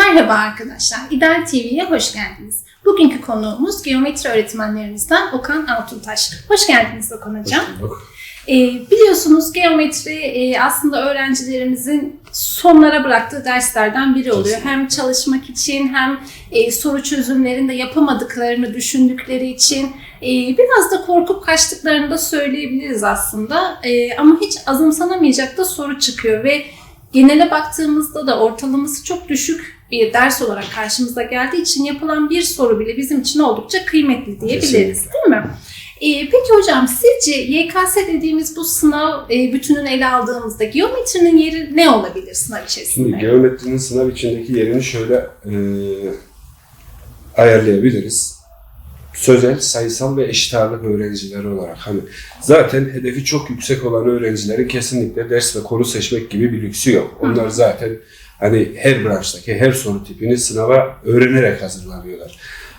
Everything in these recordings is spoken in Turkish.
Merhaba arkadaşlar, İdeal TV'ye hoş geldiniz. Bugünkü konuğumuz geometri öğretmenlerimizden Okan Altuntaş. Hoş geldiniz Okan Hocam. Ee, biliyorsunuz geometri e, aslında öğrencilerimizin sonlara bıraktığı derslerden biri oluyor. Kesinlikle. Hem çalışmak için hem e, soru çözümlerinde yapamadıklarını düşündükleri için e, biraz da korkup kaçtıklarını da söyleyebiliriz aslında. E, ama hiç azımsanamayacak da soru çıkıyor ve genele baktığımızda da ortalaması çok düşük bir ders olarak karşımıza geldiği için yapılan bir soru bile bizim için oldukça kıymetli diyebiliriz değil mi? Ee, peki hocam sizce YKS dediğimiz bu sınav e, bütününü ele aldığımızda geometrinin yeri ne olabilir sınav içerisinde? Şimdi geometrinin sınav içindeki yerini şöyle e, ayarlayabiliriz. Sözel, sayısal ve eşit ağırlık öğrencileri olarak hani zaten hedefi çok yüksek olan öğrencilerin kesinlikle ders ve konu seçmek gibi bir lüksü yok. Onlar zaten hani her branştaki her soru tipini sınava öğrenerek hazırlanıyorlar.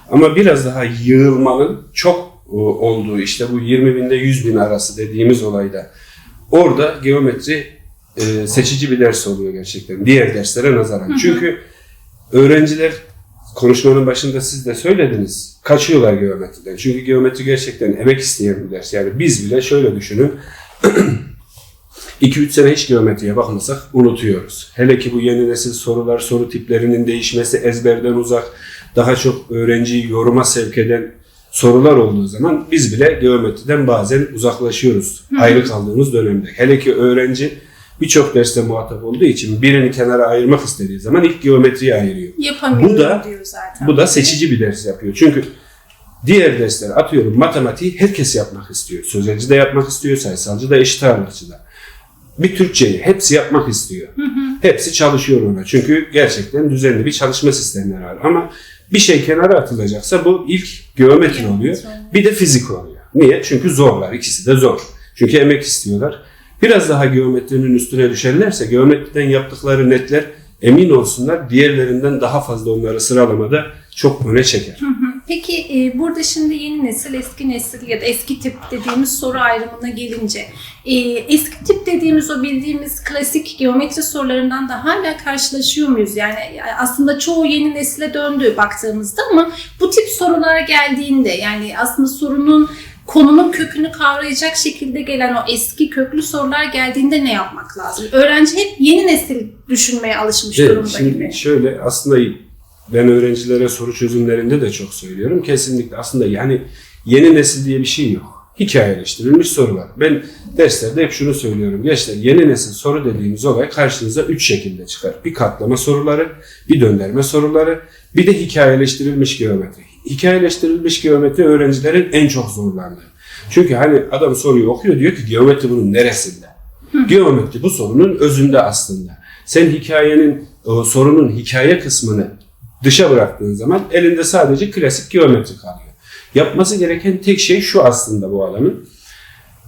Ama biraz daha yığılmanın çok e, olduğu işte bu 20 binde 100 bin arası dediğimiz olayda orada geometri e, seçici bir ders oluyor gerçekten diğer derslere nazaran. Çünkü öğrenciler konuşmanın başında siz de söylediniz. Kaçıyorlar geometriden. Çünkü geometri gerçekten emek isteyen bir ders. Yani biz bile şöyle düşünün. 2-3 sene hiç geometriye bakmasak unutuyoruz. Hele ki bu yeni nesil sorular, soru tiplerinin değişmesi, ezberden uzak, daha çok öğrenciyi yoruma sevk eden sorular olduğu zaman biz bile geometriden bazen uzaklaşıyoruz. Ayrı kaldığımız dönemde. Hele ki öğrenci birçok derste muhatap olduğu için birini kenara ayırmak istediği zaman ilk geometriyi ayırıyor. Bu da- diyor zaten. Bu da seçici bir ders yapıyor. Çünkü diğer dersler atıyorum matematiği herkes yapmak istiyor. Sözelci de yapmak istiyor, sayısalcı da eşit ağırlıkçı da. Bir Türkçeyi hepsi yapmak istiyor. Hepsi çalışıyor ona. Çünkü gerçekten düzenli bir çalışma sistemleri var. Ama bir şey kenara atılacaksa bu ilk geometri oluyor. Bir de fizik oluyor. Niye? Çünkü zorlar. İkisi de zor. Çünkü emek istiyorlar. Biraz daha geometrinin üstüne düşerlerse geometriden yaptıkları netler emin olsunlar diğerlerinden daha fazla onları sıralamada çok öne çeker. Peki e, burada şimdi yeni nesil, eski nesil ya da eski tip dediğimiz soru ayrımına gelince e, eski tip dediğimiz o bildiğimiz klasik geometri sorularından da hala karşılaşıyor muyuz? Yani aslında çoğu yeni nesile döndü baktığımızda ama bu tip sorular geldiğinde yani aslında sorunun konunun kökünü kavrayacak şekilde gelen o eski köklü sorular geldiğinde ne yapmak lazım? Öğrenci hep yeni nesil düşünmeye alışmış Evet, durumda şimdi gibi. şöyle aslında ben öğrencilere soru çözümlerinde de çok söylüyorum. Kesinlikle aslında yani yeni nesil diye bir şey yok. Hikayeleştirilmiş sorular. Ben derslerde hep şunu söylüyorum. Gençler yeni nesil soru dediğimiz olay karşınıza üç şekilde çıkar. Bir katlama soruları, bir döndürme soruları, bir de hikayeleştirilmiş geometri. Hikayeleştirilmiş geometri öğrencilerin en çok zorlandığı. Çünkü hani adam soruyu okuyor diyor ki geometri bunun neresinde? Geometri bu sorunun özünde aslında. Sen hikayenin, sorunun hikaye kısmını dışa bıraktığın zaman elinde sadece klasik geometri kalıyor. Yapması gereken tek şey şu aslında bu adamın.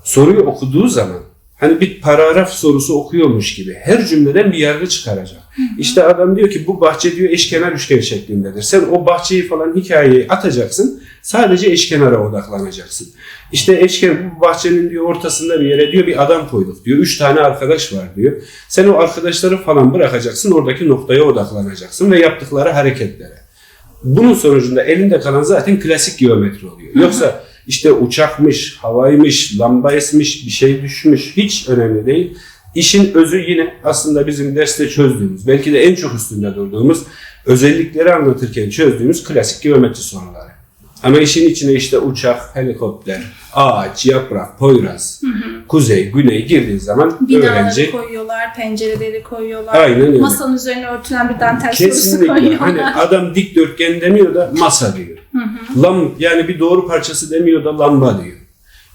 Soruyu okuduğu zaman hani bir paragraf sorusu okuyormuş gibi her cümleden bir yargı çıkaracak. İşte adam diyor ki bu bahçe diyor eşkenar üçgen şeklindedir. Sen o bahçeyi falan hikayeyi atacaksın. Sadece eşkenara odaklanacaksın. İşte eşken bu bahçenin diyor ortasında bir yere diyor bir adam koyduk diyor. Üç tane arkadaş var diyor. Sen o arkadaşları falan bırakacaksın. Oradaki noktaya odaklanacaksın ve yaptıkları hareketlere. Bunun sonucunda elinde kalan zaten klasik geometri oluyor. Yoksa işte uçakmış, havaymış, lamba esmiş, bir şey düşmüş hiç önemli değil. İşin özü yine aslında bizim derste çözdüğümüz, belki de en çok üstünde durduğumuz, özellikleri anlatırken çözdüğümüz klasik geometri soruları. Ama işin içine işte uçak, helikopter, ağaç, yaprak, poyraz, kuzey, güney girdiği zaman Binaları öğrenci koyuyorlar, pencereleri koyuyorlar. Aynen öyle. Masanın üzerine örtülen bir dantel Kesinlikle. koyuyorlar. Hani adam dikdörtgen demiyor da masa diyor. Lam yani bir doğru parçası demiyor da lamba diyor.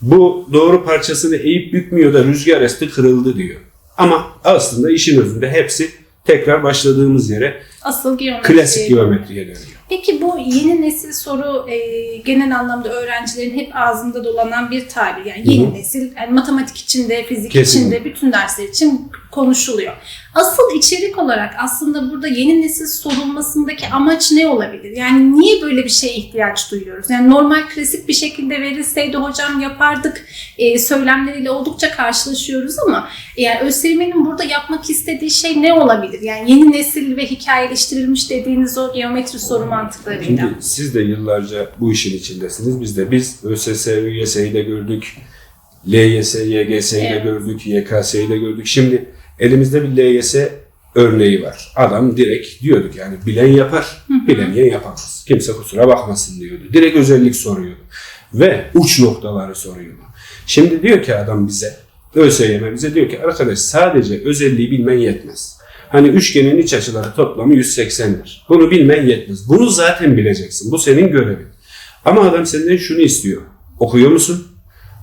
Bu doğru parçasını eğip bükmüyor da rüzgar esti kırıldı diyor. Ama aslında işin özünde hepsi tekrar başladığımız yere Asıl geometri. klasik geometriye dönüyor. Peki bu yeni nesil soru e, genel anlamda öğrencilerin hep ağzında dolanan bir tabir. Yani yeni Hı hı. nesil, yani matematik içinde, fizik Kesinlikle. içinde, bütün dersler için konuşuluyor. Asıl içerik olarak aslında burada yeni nesil sorulmasındaki amaç ne olabilir? Yani niye böyle bir şeye ihtiyaç duyuyoruz? Yani normal klasik bir şekilde verilseydi hocam yapardık e, söylemleriyle oldukça karşılaşıyoruz ama yani ÖSYM'nin burada yapmak istediği şey ne olabilir? Yani yeni nesil ve hikayeleştirilmiş dediğiniz o geometri soru mantıklarıyla. Şimdi siz de yıllarca bu işin içindesiniz. Biz de biz ÖSS, ÜYS'yi de gördük. LYS, YGS'yi de Evet. gördük. YKS'yi de gördük. Şimdi elimizde bir LYS örneği var. Adam direkt diyorduk yani bilen yapar, bilemeyen yapamaz. Kimse kusura bakmasın diyordu. Direkt özellik soruyordu. Ve uç noktaları soruyordu. Şimdi diyor ki adam bize, ÖSYM bize diyor ki arkadaş sadece özelliği bilmen yetmez. Hani üçgenin iç açıları toplamı 180'dir. Bunu bilmen yetmez. Bunu zaten bileceksin. Bu senin görevin. Ama adam senden şunu istiyor. Okuyor musun?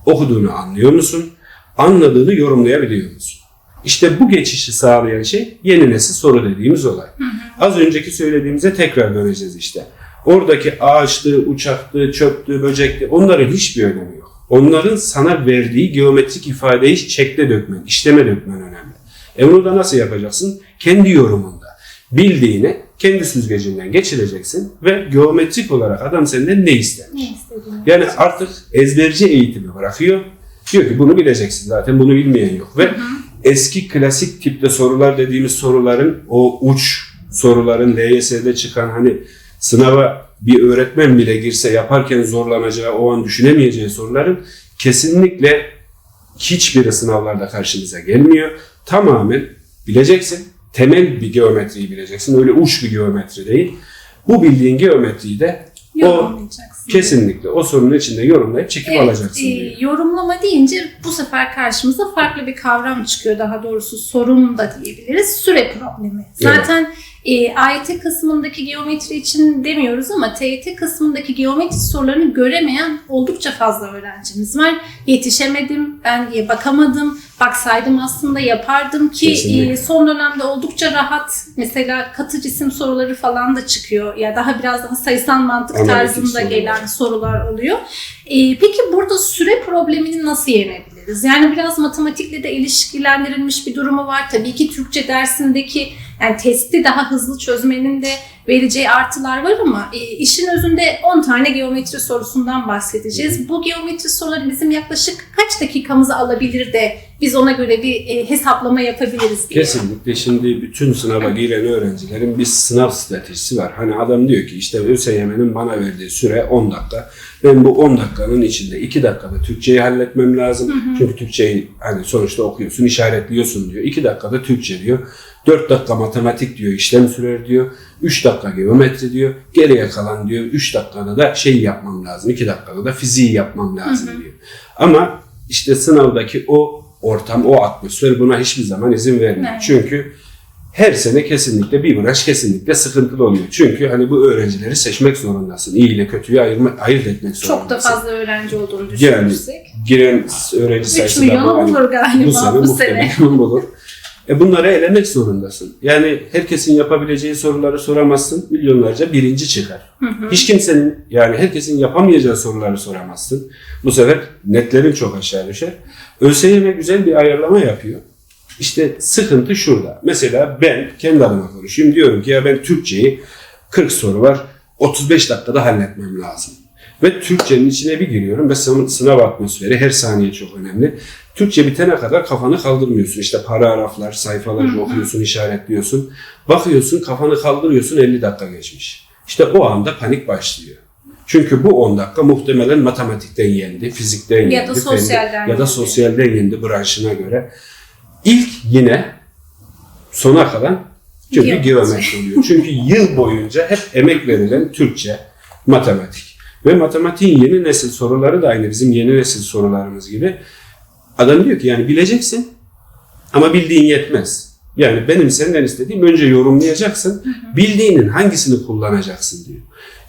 Okuduğunu anlıyor musun? Anladığını yorumlayabiliyor musun? İşte bu geçişi sağlayan şey yeni nesil soru dediğimiz olay. Az önceki söylediğimize tekrar döneceğiz işte. Oradaki ağaçtı, uçaktı, çöptü, böcekti onların hiçbir önemi yok. Onların sana verdiği geometrik ifadeyi şekle dökmen, işleme dökmen önemli. E bunu da nasıl yapacaksın? Kendi yorumunda. Bildiğini kendi süzgecinden geçireceksin ve geometrik olarak adam senden ne ister? ne istediğini. Yani artık ezberci eğitimi bırakıyor. Diyor ki bunu bileceksin zaten bunu bilmeyen yok. Ve eski klasik tipte sorular dediğimiz soruların o uç soruların LYS'de çıkan hani sınava bir öğretmen bile girse yaparken zorlanacağı o an düşünemeyeceği soruların kesinlikle hiçbiri sınavlarda karşımıza gelmiyor. Tamamen bileceksin. Temel bir geometriyi bileceksin. Öyle uç bir geometri değil. Bu bildiğin geometriyi de o. Kesinlikle. O sorunun içinde yorumlayıp çekip Evet, alacaksın e, yorumlama deyince bu sefer karşımıza farklı bir kavram çıkıyor. Daha doğrusu sorun da diyebiliriz. Süre problemi. Zaten e, AYT kısmındaki geometri için demiyoruz ama TYT kısmındaki geometri sorularını göremeyen oldukça fazla öğrencimiz var. Yetişemedim, ben bakamadım, baksaydım aslında yapardım ki Kesinlikle. e, son dönemde oldukça rahat mesela katı cisim soruları falan da çıkıyor. Ya daha biraz daha sayısal mantık Analitik tarzında sorular. gelen sorular oluyor. Ee, peki burada süre problemini nasıl yenebiliriz? Yani biraz matematikle de ilişkilendirilmiş bir durumu var. Tabii ki Türkçe dersindeki yani testi daha hızlı çözmenin de vereceği artılar var ama e, işin özünde 10 tane geometri sorusundan bahsedeceğiz. Bu geometri soruları bizim yaklaşık kaç dakikamızı alabilir de biz ona göre bir e, hesaplama yapabiliriz diye. Kesinlikle şimdi bütün sınava giren öğrencilerin bir sınav stratejisi var. Hani adam diyor ki işte ÖSYM'nin bana verdiği süre 10 dakika. Ben bu 10 dakikanın içinde 2 dakikada Türkçeyi halletmem lazım. Çünkü Türkçeyi hani sonuçta okuyorsun, işaretliyorsun diyor. 2 dakikada Türkçe diyor. 4 dakika matematik diyor, işlem sürer diyor. 3 dakika geometri diyor. Geriye kalan diyor 3 dakikada da şey yapmam lazım. 2 dakikada da fiziği yapmam lazım diyor. Ama işte sınavdaki o ortam, o atmosfer buna hiçbir zaman izin vermiyor. Evet. Çünkü her sene kesinlikle bir branş kesinlikle sıkıntılı oluyor. Çünkü hani bu öğrencileri seçmek zorundasın. İyi ile kötüyü ayırma, ayırt etmek zorundasın. Çok da fazla öğrenci olduğunu Yani düşünürsek. giren öğrenci 3 sayısı da bu. Hani bu sene bu sene. bulur. E bunları elemek zorundasın. Yani herkesin yapabileceği soruları soramazsın. Milyonlarca birinci çıkar. Hiç kimsenin yani herkesin yapamayacağı soruları soramazsın. Bu sefer netlerin çok aşağı düşer. ÖSYM güzel bir ayarlama yapıyor. İşte sıkıntı şurada. Mesela ben kendi adıma konuşayım. Diyorum ki ya ben Türkçeyi 40 soru var. 35 dakikada halletmem lazım. Ve Türkçenin içine bir giriyorum ve sınav atmosferi her saniye çok önemli. Türkçe bitene kadar kafanı kaldırmıyorsun. İşte paragraflar, sayfaları okuyorsun, işaretliyorsun. Bakıyorsun kafanı kaldırıyorsun 50 dakika geçmiş. İşte o anda panik başlıyor. Çünkü bu 10 dakika muhtemelen matematikten yendi, fizikten yendi, Ya da fen- sosyalden ya da yendi. sosyalden yendi branşına göre. İlk yine sona kalan çünkü geometri oluyor. Çünkü yıl boyunca hep emek verilen Türkçe, matematik. Ve matematiğin yeni nesil soruları da aynı bizim yeni nesil sorularımız gibi. Adam diyor ki yani bileceksin ama bildiğin yetmez. Yani benim senden istediğim önce yorumlayacaksın. Bildiğinin hangisini kullanacaksın diyor.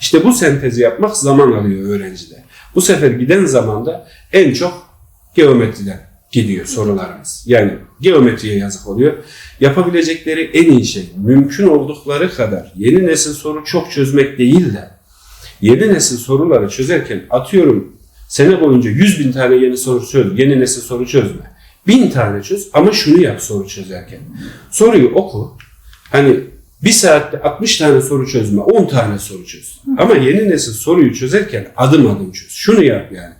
İşte bu sentezi yapmak zaman alıyor öğrencide. Bu sefer giden zamanda en çok geometriden gidiyor sorularımız. Yani geometriye yazık oluyor. Yapabilecekleri en iyi şey mümkün oldukları kadar yeni nesil soru çok çözmek değil de yeni nesil soruları çözerken atıyorum sene boyunca 100 bin tane yeni soru çöz, yeni nesil soru çözme. Bin tane çöz ama şunu yap soru çözerken. Soruyu oku. Hani bir saatte 60 tane soru çözme, 10 tane soru çöz. Ama yeni nesil soruyu çözerken adım adım çöz. Şunu yap yani.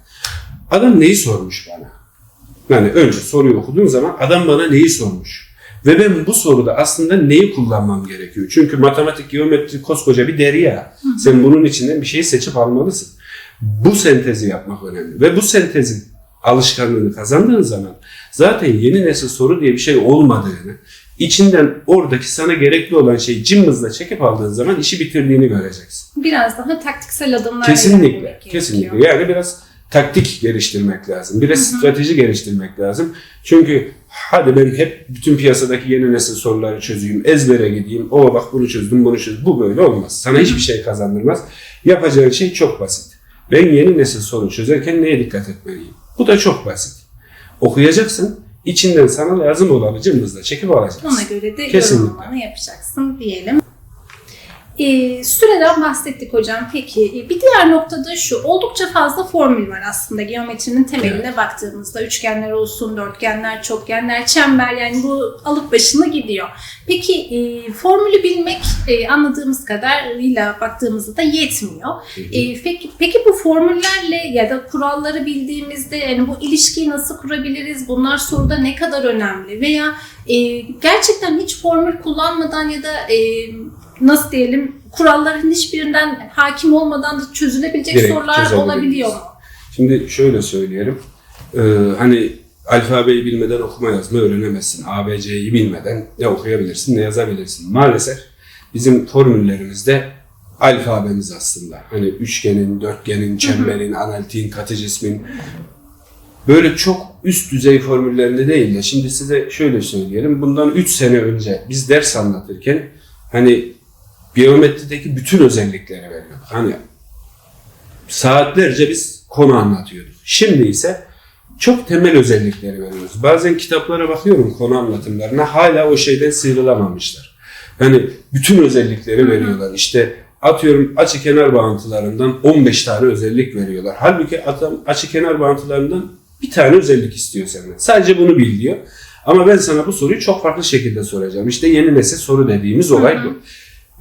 Adam neyi sormuş bana? Yani önce soruyu okuduğum zaman adam bana neyi sormuş? Ve ben bu soruda aslında neyi kullanmam gerekiyor? Çünkü matematik, geometri koskoca bir derya. Sen bunun içinden bir şeyi seçip almalısın. Bu sentezi yapmak önemli. Ve bu sentezin alışkanlığını kazandığın zaman zaten yeni nesil soru diye bir şey olmadığını, içinden oradaki sana gerekli olan şeyi cımbızla çekip aldığın zaman işi bitirdiğini göreceksin. Biraz daha taktiksel adımlar Kesinlikle, kesinlikle. Yani biraz taktik geliştirmek lazım. Biraz strateji geliştirmek lazım. Çünkü hadi ben hep bütün piyasadaki yeni nesil soruları çözeyim, ezbere gideyim. O bak bunu çözdüm, bunu çözdüm. Bu böyle olmaz. Sana hiçbir şey kazandırmaz. Yapacağın şey çok basit. Ben yeni nesil soru çözerken neye dikkat etmeliyim? Bu da çok basit. Okuyacaksın, içinden sana lazım olanı cımbızla çekip alacaksın. Ona göre de Kesinlikle. yorumlamanı yapacaksın diyelim. Ee, süreden bahsettik hocam. Peki e, bir diğer noktada şu. Oldukça fazla formül var aslında geometrinin temeline baktığımızda. Üçgenler olsun, dörtgenler, çokgenler, çember yani bu alıp başını gidiyor. Peki e, formülü bilmek e, anladığımız kadarıyla baktığımızda da yetmiyor. E, peki, peki bu formüllerle ya da kuralları bildiğimizde yani bu ilişkiyi nasıl kurabiliriz? Bunlar soruda ne kadar önemli? Veya e, gerçekten hiç formül kullanmadan ya da e, nasıl diyelim kuralların hiçbirinden hakim olmadan da çözülebilecek Direkt sorular olabiliyor mu? Şimdi şöyle söyleyelim. Ee, hani alfabeyi bilmeden okuma yazma öğrenemezsin. ABC'yi bilmeden ne okuyabilirsin ne yazabilirsin. Maalesef bizim formüllerimizde alfabemiz aslında. Hani üçgenin, dörtgenin, çemberin, analitiğin, katı cismin böyle çok üst düzey formüllerinde değil de şimdi size şöyle söyleyelim. Bundan 3 sene önce biz ders anlatırken hani geometrideki bütün özellikleri veriyorduk. Hani saatlerce biz konu anlatıyorduk. Şimdi ise çok temel özellikleri veriyoruz. Bazen kitaplara bakıyorum konu anlatımlarına hala o şeyden sıyrılamamışlar. Yani bütün özellikleri veriyorlar. İşte atıyorum açı kenar bağıntılarından 15 tane özellik veriyorlar. Halbuki adam açı kenar bağıntılarından bir tane özellik istiyor senden. Sadece bunu bil diyor. Ama ben sana bu soruyu çok farklı şekilde soracağım. İşte yeni nesil soru dediğimiz olay bu.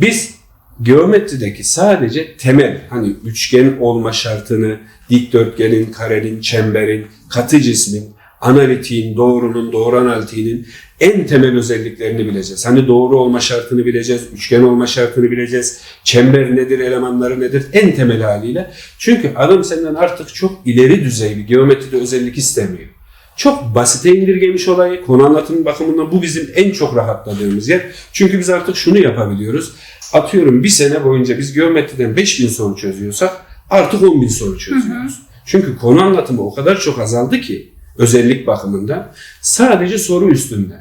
Biz geometrideki sadece temel hani üçgen olma şartını, dikdörtgenin, karenin, çemberin, katı cismin, analitiğin, doğrunun, doğru analitiğinin en temel özelliklerini bileceğiz. Hani doğru olma şartını bileceğiz, üçgen olma şartını bileceğiz, çember nedir, elemanları nedir en temel haliyle. Çünkü adam senden artık çok ileri düzey bir geometride özellik istemiyor. Çok basite indirgemiş olayı. Konu anlatımı bakımından bu bizim en çok rahatladığımız yer. Çünkü biz artık şunu yapabiliyoruz. Atıyorum bir sene boyunca biz geometriden 5000 soru çözüyorsak artık 10.000 soru çözüyoruz. Çünkü konu anlatımı o kadar çok azaldı ki özellik bakımından sadece soru üstünde.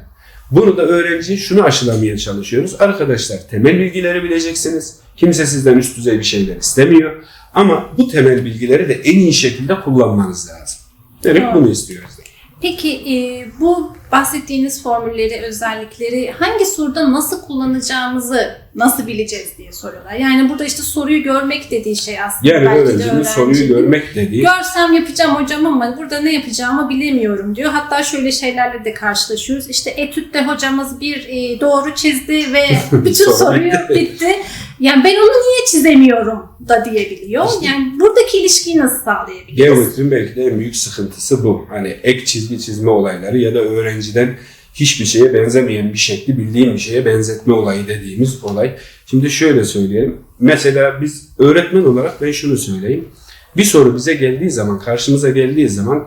Bunu da öğrenci şunu aşılamaya çalışıyoruz. Arkadaşlar temel bilgileri bileceksiniz. Kimse sizden üst düzey bir şeyler istemiyor. Ama bu temel bilgileri de en iyi şekilde kullanmanız lazım. Demek Doğru. bunu istiyoruz. Peki e, bu bahsettiğiniz formülleri, özellikleri hangi soruda nasıl kullanacağımızı nasıl bileceğiz diye soruyorlar. Yani burada işte soruyu görmek dediği şey aslında. Yani belki de öğrencinin öğrenci- soruyu görmek dediği Görsem yapacağım hocam ama burada ne yapacağımı bilemiyorum diyor. Hatta şöyle şeylerle de karşılaşıyoruz. İşte etütte hocamız bir e, doğru çizdi ve bütün soruyu bitti. Yani ben onu niye çizemiyorum da diyebiliyor. İşte- Yani buradaki ilişkiyi nasıl sağlayabiliriz? Geometrinin belki de en büyük sıkıntısı bu. Hani ek çizgi çizme olayları ya da öğrenciden hiçbir şeye benzemeyen bir şekli bildiğim bir şeye benzetme olayı dediğimiz olay. Şimdi şöyle söyleyelim. Mesela biz öğretmen olarak ben şunu söyleyeyim. Bir soru bize geldiği zaman, karşımıza geldiği zaman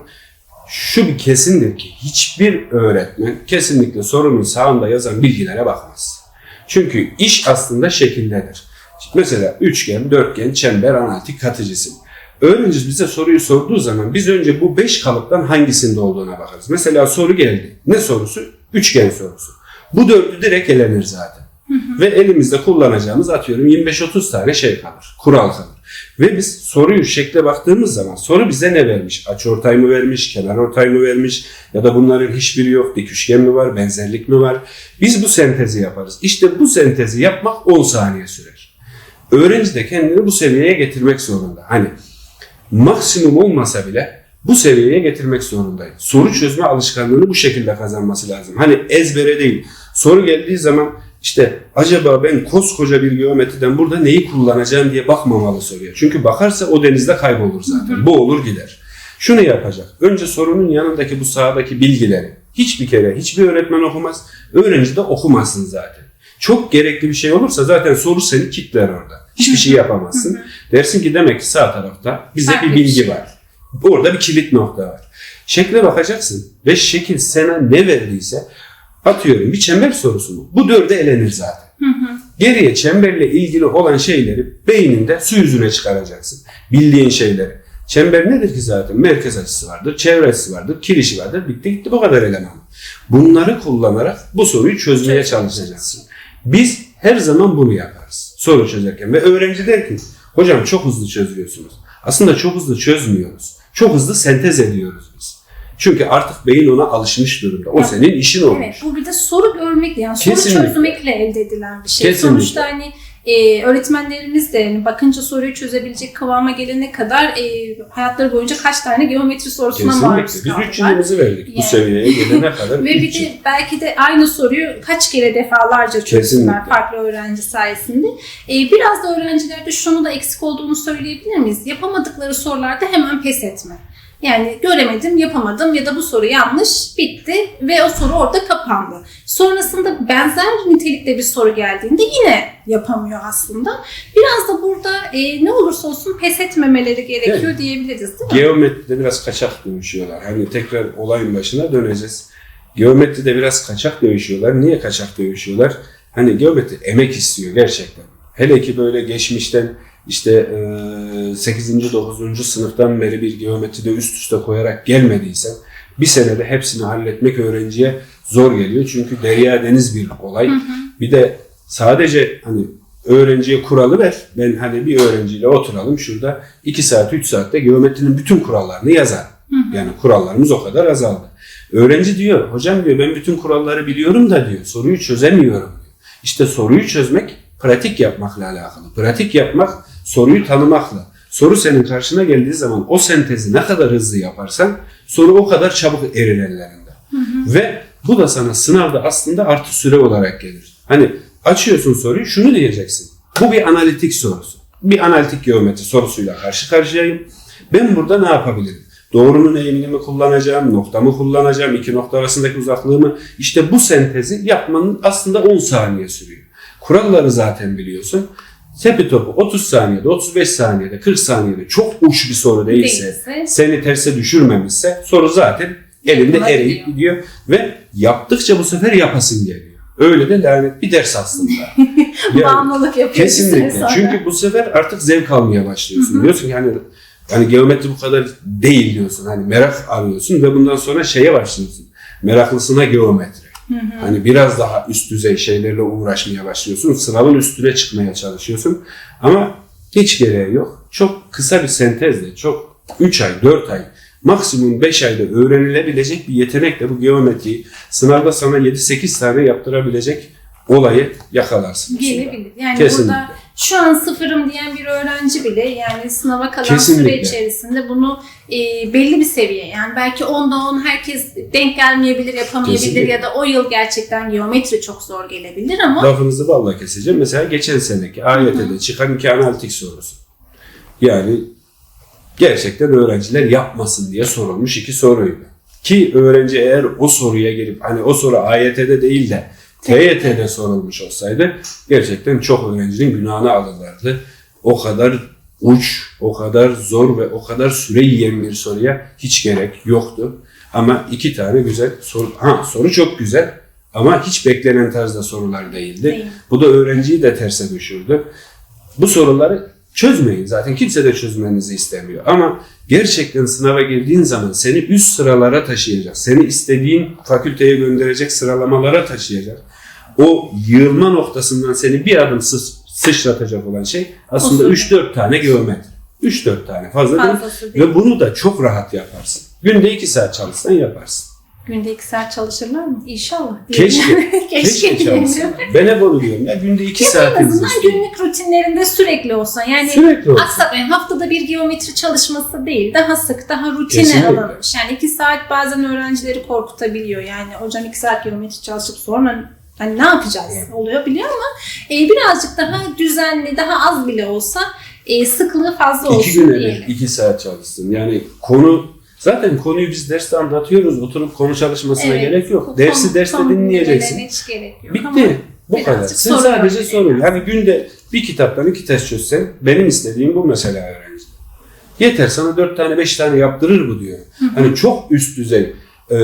şu bir kesindir ki hiçbir öğretmen kesinlikle sorunun sağında yazan bilgilere bakmaz. Çünkü iş aslında şekildedir. Mesela üçgen, dörtgen, çember, analitik, katı cisim. Öğrenci bize soruyu sorduğu zaman biz önce bu beş kalıptan hangisinde olduğuna bakarız. Mesela soru geldi. Ne sorusu? Üçgen sorusu. Bu dördü direkt elenir zaten. Ve elimizde kullanacağımız atıyorum 25-30 tane şey kalır. Kural kalır. Ve biz soruyu şekle baktığımız zaman soru bize ne vermiş? Açıortay mı vermiş, kenar ortay mı vermiş ya da bunların hiçbiri yok. Dik üçgen mi var, benzerlik mi var? Biz bu sentezi yaparız. İşte bu sentezi yapmak 10 saniye sürer. Öğrenci de kendini bu seviyeye getirmek zorunda. Hani maksimum olmasa bile bu seviyeye getirmek zorundayım. Soru çözme alışkanlığını bu şekilde kazanması lazım. Hani ezbere değil. Soru geldiği zaman işte acaba ben koskoca bir geometriden burada neyi kullanacağım diye bakmamalı soruya. Çünkü bakarsa o denizde kaybolur zaten. Bu olur gider. Şunu yapacak. Önce sorunun yanındaki bu sahadaki bilgileri hiçbir kere hiçbir öğretmen okumaz. Öğrenci de okumasın zaten. Çok gerekli bir şey olursa zaten soru seni kitler orada. Hiçbir şey yapamazsın. Dersin ki demek ki sağ tarafta bize bir bilgi şey. var. Orada bir kilit nokta var. Şekle bakacaksın ve şekil sana ne verdiyse atıyorum bir çember sorusu mu? Bu dörde elenir zaten. Geriye çemberle ilgili olan şeyleri beyninde su yüzüne çıkaracaksın. Bildiğin şeyleri. Çember nedir ki zaten? Merkez açısı vardır, çevre açısı vardır, kirişi vardır. Bitti gitti bu kadar eleman. Bunları kullanarak bu soruyu çözmeye çalışacaksın. Biz her zaman bunu yaparız soru çözerken ve öğrenci der ki hocam çok hızlı çözüyorsunuz. Aslında çok hızlı çözmüyoruz. Çok hızlı sentez ediyoruz. Çünkü artık beyin ona alışmış durumda. O Ya, senin işin olmuş. Evet, bu bir de soru görmekle yani soru Kesinlikle. çözmekle elde edilen bir şey. Kesinlikle. Sonuçta hani e, öğretmenlerimiz de hani bakınca soruyu çözebilecek kıvama gelene kadar e, hayatları boyunca kaç tane geometri sorusuna maruz Kesinlikle. Biz kaldılar. üç yılımızı verdik bu Yani. seviyeye gelene kadar. Ve bir de belki de aynı soruyu kaç kere defalarca çözdüler farklı öğrenci sayesinde. Ee, biraz da öğrencilerde şunu da eksik olduğunu söyleyebilir miyiz? Yapamadıkları sorularda hemen pes etme. Yani göremedim, yapamadım ya da bu soru yanlış, bitti ve o soru orada kapandı. Sonrasında benzer nitelikte bir soru geldiğinde yine yapamıyor aslında. Biraz da burada e, ne olursa olsun pes etmemeleri gerekiyor Evet. diyebiliriz değil mi? Geometride biraz kaçak dövüşüyorlar. Hani tekrar olayın başına döneceğiz. Geometride biraz kaçak dövüşüyorlar. Niye kaçak dövüşüyorlar? Hani geometri emek istiyor gerçekten. Hele ki böyle geçmişten işte eee, 8. 9. sınıftan beri bir geometride üst üste koyarak gelmediysen bir senede hepsini halletmek öğrenciye zor geliyor. Çünkü derya deniz bir olay. Bir de sadece hani öğrenciye kuralı ver. Ben hani bir öğrenciyle oturalım şurada 2 saat 3 saatte geometrinin bütün kurallarını yazar. Yani kurallarımız o kadar azaldı. Öğrenci diyor hocam diyor ben bütün kuralları biliyorum da diyor soruyu çözemiyorum diyor. İşte soruyu çözmek pratik yapmakla alakalı. Pratik yapmak soruyu tanımakla. Soru senin karşına geldiği zaman o sentezi ne kadar hızlı yaparsan soru o kadar çabuk erir ellerinde. Ve bu da sana sınavda aslında artı süre olarak gelir. Hani açıyorsun soruyu şunu diyeceksin. Bu bir analitik sorusu. Bir analitik geometri sorusuyla karşı karşıyayım. Ben burada ne yapabilirim? Doğrunun eğimini mi kullanacağım, noktamı kullanacağım, iki nokta arasındaki uzaklığımı. İşte bu sentezi yapmanın aslında 10 saniye sürüyor. Kuralları zaten biliyorsun. Tepi topu 30 saniyede, 35 saniyede, 40 saniyede çok uç bir soru değilse, Değilse. seni terse düşürmemişse soru zaten elinde eriyip gidiyor. ve yaptıkça bu sefer yapasın geliyor. Öyle de lanet bir ders aslında. Yani Bağımlılık yapıyor bir süre kesinlikle. Çünkü bu sefer artık zevk almaya başlıyorsun. Diyorsun ki hani hani geometri bu kadar değil diyorsun. Hani merak arıyorsun ve bundan sonra şeye başlıyorsun. Meraklısına geometri. Hani biraz daha üst düzey şeylerle uğraşmaya başlıyorsun. Sınavın üstüne çıkmaya çalışıyorsun. Ama hiç gereği yok. Çok kısa bir sentezle, çok 3 ay, 4 ay, maksimum 5 ayda öğrenilebilecek bir yetenekle bu geometriyi sınavda sana 7-8 tane yaptırabilecek olayı yakalarsın. Gelebilir. Yani Kesinlikle. burada şu an sıfırım diyen bir öğrenci bile yani sınava kalan Kesinlikle. süre içerisinde bunu e, belli bir seviye yani belki 10'da 10 herkes denk gelmeyebilir, yapamayabilir Kesinlikle. ya da o yıl gerçekten geometri çok zor gelebilir ama Lafınızı balla keseceğim. Mesela geçen seneki AYT'de çıkan iki analitik sorusu. Yani gerçekten öğrenciler yapmasın diye sorulmuş iki soruydu. Ki öğrenci eğer o soruya gelip hani o soru AYT'de değil de TYT'de sorulmuş olsaydı gerçekten çok öğrencinin günahını alırlardı. O kadar uç, o kadar zor ve o kadar süre yiyen bir soruya hiç gerek yoktu. Ama iki tane güzel soru, ha soru çok güzel ama hiç beklenen tarzda sorular değildi. Değil. Bu da öğrenciyi de terse düşürdü. Bu soruları çözmeyin. Zaten kimse de çözmenizi istemiyor. Ama gerçekten sınava girdiğin zaman seni üst sıralara taşıyacak. Seni istediğin fakülteye gönderecek sıralamalara taşıyacak. O yığılma noktasından seni bir adım sı- sıçratacak olan şey aslında soru. 3-4 tane geometri. 3-4 tane fazla değil. fazlası değil. Ve bunu da çok rahat yaparsın. Günde 2 saat çalışsan yaparsın. Günde iki saat çalışırlar mı? İnşallah. Keşke. Keşke diyelim. çalışsın. Ben hep onu diyorum ya günde iki En saatiniz azından istiyorum. günlük rutinlerinde sürekli olsa. Yani Sürekli olsun. aksatmayın. Haftada bir geometri çalışması değil. Daha sık, daha rutine Kesinlikle. alınmış. Yani iki saat bazen öğrencileri korkutabiliyor. Yani hocam iki saat geometri çalışıp sonra hani ne yapacağız oluyor biliyor ama e, birazcık daha düzenli, daha az bile olsa e, sıklığı fazla olsun İki gün evet, iki saat çalışsın. Yani konu zaten konuyu biz derste anlatıyoruz. Oturup konu çalışmasına Evet. gerek yok. Dersi derste dinleyeceksin. Hiç gerek yok. Ama Bitti. Bu birazcık kadar. Sen sadece öğrenelim. soru. Yani günde bir kitaptan iki test çözsen benim istediğim bu mesela öğrenci. Yeter sana dört tane beş tane yaptırır bu diyor. Hani çok üst düzey e,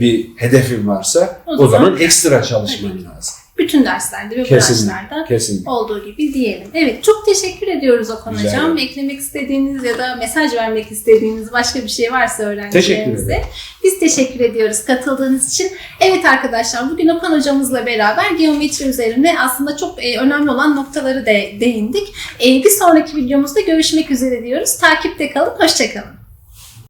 bir hedefin varsa O o, zaman- zaman ekstra çalışman lazım. Bütün derslerde ve Kesinlikle. branşlarda Kesinlikle. olduğu gibi diyelim. Evet çok teşekkür ediyoruz Okan Rica Hocam. Eklemek istediğiniz ya da mesaj vermek istediğiniz başka bir şey varsa öğrencilerimize. Biz teşekkür ediyoruz katıldığınız için. Evet arkadaşlar bugün Okan Hocamızla beraber geometri üzerine aslında çok e, önemli olan noktaları de değindik. E, bir sonraki videomuzda görüşmek üzere diyoruz. Takipte kalın, hoşçakalın.